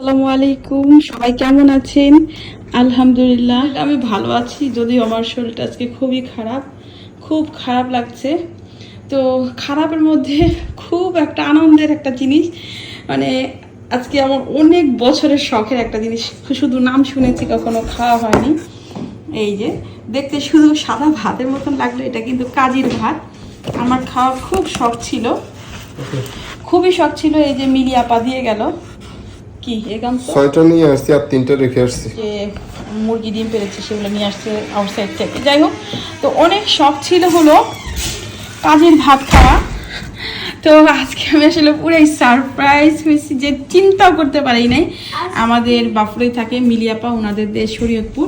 আসসালামু আলাইকুম, সবাই কেমন আছেন? আলহামদুলিল্লাহ, আমি ভালো আছি, যদিও আমার শরীরটা আজকে খুবই খারাপ, খুব খারাপ লাগছে। তো খারাপের মধ্যে খুব একটা আনন্দের একটা জিনিস মানে আজকে আমার অনেক বছরের শখের একটা জিনিস, শুধু নাম শুনেছি, কখনো খাওয়া হয়নি। এই যে, দেখতে শুধু সাদা ভাতের মতন লাগল, এটা কিন্তু কাজির ভাত। আমার খাওয়া খুব শখ ছিল। খুবই শখ ছিল, এই যে মিলি আপা দিয়ে গেল। কি তো? ছয়টা নিয়ে আসছি আর তিনটা রেখে আসছি। যে মুরগি ডিম পেরেছে সেগুলো নিয়ে আসছে আউটসাইড থেকে। যাই হোক তো অনেক শখ ছিল হলো কাজের ভাত খাওয়া। তো আজকে আমি আসলে পুরাই সারপ্রাইজ হয়েছি যে চিন্তাও করতে পারি নাই। আমাদের বাফুরেই থাকে মিলিয়াপা ওনাদের দেশ শরীয়তপুর।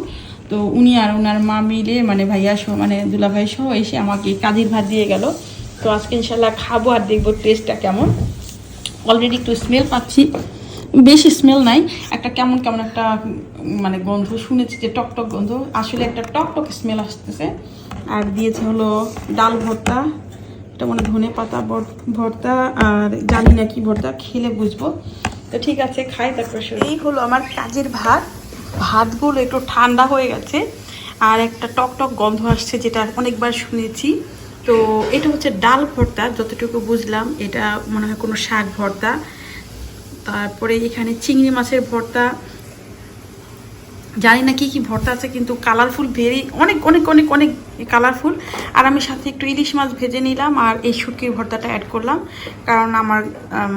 তো উনি আর ওনার মা মিলে মানে ভাইয়া সহ মানে দুলাভাই সহ এসে আমাকে কাজের ভাত দিয়ে গেল। তো আজকে ইনশাল্লাহ খাব আর দেখব টেস্টটা কেমন। অলরেডি একটু স্মেল পাচ্ছি। বেশি স্মেল নাই। একটা কেমন কেমন একটা মানে গন্ধ শুনেছি যে টকটক গন্ধ। আসলে একটা টকটক স্মেল আসতেছে। আর দিয়েছে হলো ডাল ভর্তা। এটা মানে ধনে পাতা ভর্তা আর জানি না কি ভর্তা, খেলে বুঝব। তো ঠিক আছে, খাই তারপর। এই হলো আমার কাজের ভাত। ভাতগুলো একটু ঠান্ডা হয়ে গেছে। আর একটা টকটক গন্ধ আসছে যেটা অনেকবার শুনেছি। তো এটা হচ্ছে ডাল ভর্তা, যতটুকু বুঝলাম। এটা মনে হয় কোনো শাক ভর্তা। তারপরে এখানে চিংড়ি মাছের ভর্তা। জানি না কি কি ভর্তা আছে কিন্তু কালারফুল ভেরি অনেক অনেক অনেক অনেক কালারফুল আর আমি সাথে একটু ইলিশ মাছ ভেজে নিলাম আর এই শুটকির ভর্তাটা অ্যাড করলাম। কারণ আমার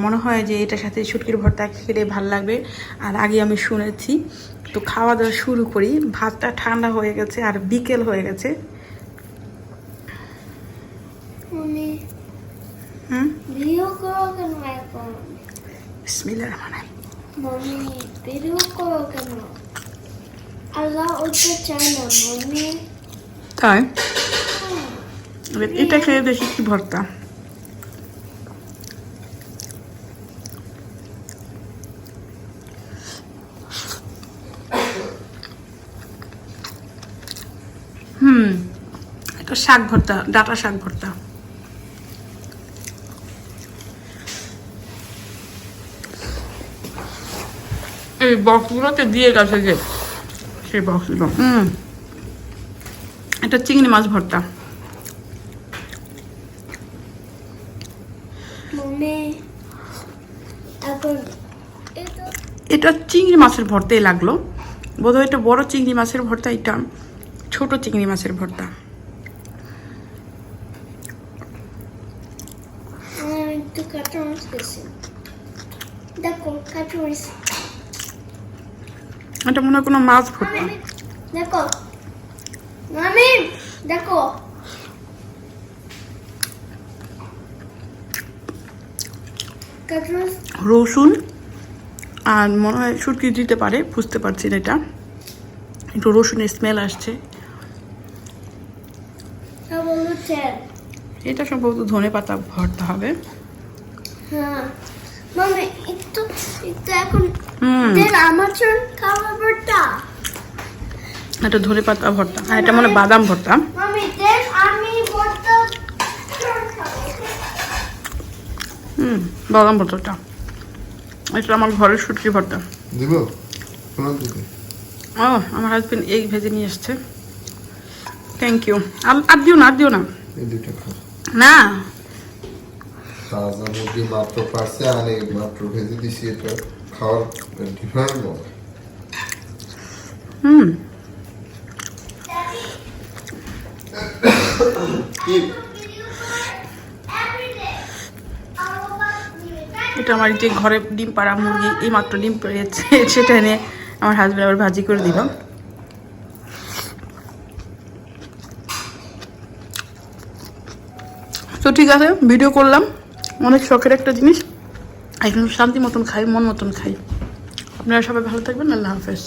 মনে হয় যে এটার সাথে শুটকির ভর্তা খেলে ভালো লাগবে। আর আগে আমি শুনেছি তো খাওয়া দাওয়া শুরু করি ভাতটা ঠান্ডা হয়ে গেছে আর বিকেল হয়ে গেছে। হুম? Video করো কেন বিসমিল্লাহির রহমানির ভিডিও করো কেন? আল্লাহ উঠতে চায় না মামি। তাই? এটা খেয়ে দেখি কি ভর্তা। হুম এটা শাক ভর্তা ডাটা শাক ভর্তা। এই বক্সগুলোতে দিয়ে গেছে যে সেই বক্সগুলো। হুম। এটা চিংড়ি মাছ ভর্তা। এটা এটা চিংড়ি মাছের ভর্তাই লাগল। বোধহয় এটা বড় চিংড়ি মাছের ভর্তা এটা ছোট চিংড়ি মাছের ভর্তা। দেখো এটা মনে হয় কোনো মাছ ভর্তা। দেখো। মামি দেখো। রসুন আর মনে হয় শুটকি দিতে পারে বুঝতে পারছি না এটা। একটু রসুনের স্মেল আসছে। এটা সম্ভবত ধনে পাতা ভর্তা হবে। হ্যাঁ। একটু এটা ধনে পাতা ভর্তা। আর এটা মনে হয় বাদাম ভর্তা। হুম বাদাম ভর্তাটা। এটা আমার ঘরের শুটকি ভর্তা। দিব? ও আমার হাজবেন্ড এগ ভেজে নিয়ে এসছে। থ্যাংক ইউ আর দিও না আর দিও না। এই দুইটা খাও। না। তাজা মুরগি মাত্র পারছে আর এই মাত্র ভেজে দিছি এটা খাওয়ার ডিফারেন্ট মজা হুম। এটা আমার যে ঘরে ডিম পাড়া মুরগি এই মাত্র ডিম পেড়েছে সেটা এনে আমার হাজবেন্ড আবার ভাজি করে দিল। তো ঠিক আছে ভিডিও করলাম। অনেক শখের একটা জিনিস। এখন শান্তি মতন খাই, মন মতন খাই। আপনারা সবাই ভালো থাকবেন, আল্লাহ হাফেজ।